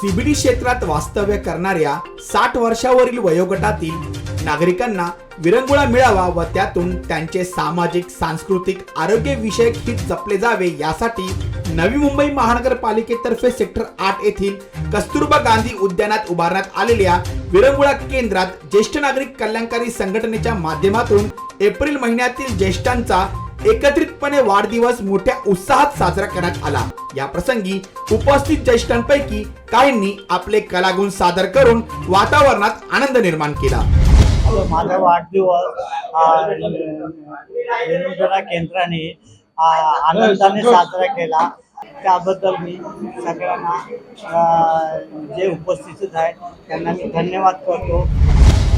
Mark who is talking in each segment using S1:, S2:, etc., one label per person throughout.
S1: CBD क्षेत्रात वास्तव्य करणाऱ्या साठ वर्षावरील वयोगटातील नागरिकांना विरंगुळा मिळावा व त्यातून त्यांचे सामाजिक सांस्कृतिक आरोग्य विषयक हित जपले जावे यासाठी नवी मुंबई महानगरपालिकेतर्फे सेक्टर आठ येथील कस्तुरबा गांधी उद्यानात उभारण्यात आलेल्या विरंगुळा केंद्रात ज्येष्ठ नागरिक कल्याणकारी संघटनेच्या माध्यमातून एप्रिल महिन्यातील ज्येष्ठांचा एकत्रितपणे वाढदिवस मोठ्या उत्साहात साजरा करण्यात आला. या प्रसंगी उपस्थित ज्येष्ठांपैकी काहींनी आपले कलागुण सादर करून वातावरणात आनंद निर्माण केला.
S2: माझा वाढदिवस केंद्राने आनंदाने साजरा केला. त्याबद्दल मी सगळ्यांना जे उपस्थित आहेत त्यांना मी धन्यवाद करतो.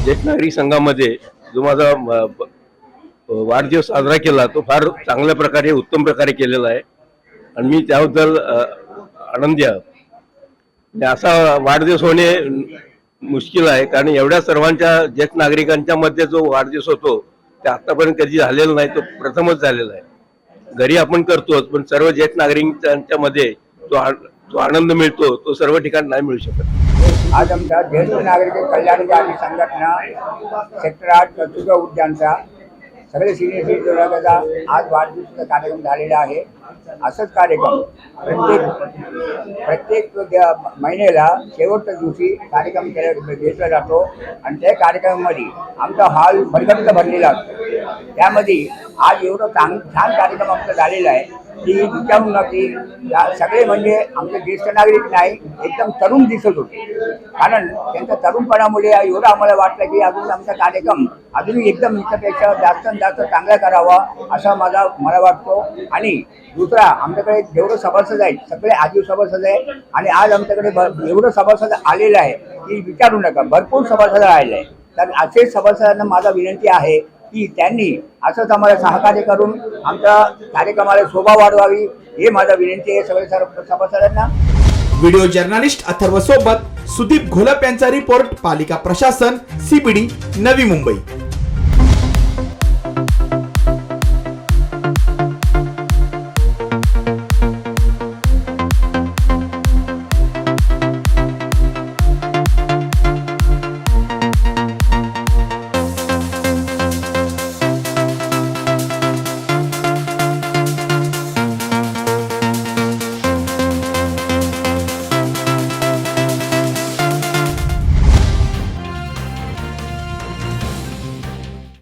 S3: ज्येष्ठ नागरिक संघामध्ये जो माझा वाढदिवस साजरा केला तो फार चांगल्या प्रकारे उत्तम प्रकारे केलेला आहे. आणि मी त्याबद्दल आनंदी आहे. असा वाढदिवस होणे मुश्किल आहे कारण एवढ्या सर्वांच्या ज्येष्ठ नागरिकांच्या मध्ये जो वाढदिवस होतो ते आतापर्यंत कधी झालेला नाही तो प्रथमच झालेला आहे. घरी आपण करतोच पण सर्व ज्येष्ठ नागरिकांच्या मध्ये तो जो आनंद मिळतो तो सर्व ठिकाणी नाही मिळू शकत.
S4: आज आमच्या ज्येष्ठ नागरिक कल्याण संघटना सेक्टर आठ उद्यानचा सगळे सिनियर सिटीजन आज वाढदिवसाचा कार्यक्रम झालेला आहे. असंच कार्यक्रम. प्रत्येक प्रत्येक महिन्याला शेवटच्या दिवशी कार्यक्रम केला घेतला जातो. आणि त्या कार्यक्रमामध्ये आमचा हॉल भरगच्च भरलेला असतो. त्यामध्ये आज एवढं चांग छान कार्यक्रम आमचा झालेला आहे की विचारू ना की सगळे म्हणजे आमचे ज्येष्ठ नागरिक नाही एकदम तरुण दिसत होते. कारण त्यांच्या तरुणपणामुळे एवढं आम्हाला वाटलं की अजून आमचा कार्यक्रम अजूनही एकदम इथंपेक्षा जास्त जास्त चांगला करावा असा माझा मला वाटतो. आणि दुसरा आमच्याकडे जेवढं सभासद आहेत सगळे आजीव सभासद आहे आणि आज आमच्याकडे भ- एवढं सभासद आलेलं आहे की विचारू नका भरपूर सभासद आलेले आहे तर असे सभासदांना माझा विनंती आहे की त्यांनी असंच आम्हाला सहकार्य करून आमच्या कार्यक्रमाला शोभा वाढवावी हे माझा विनंती आहे सगळे सर्व सभासदांना.
S1: व्हिडिओ जर्नलिस्ट अथर्व सोबत सुदीप घोलप यांचा रिपोर्ट पालिका प्रशासन सीबीडी नवी मुंबई.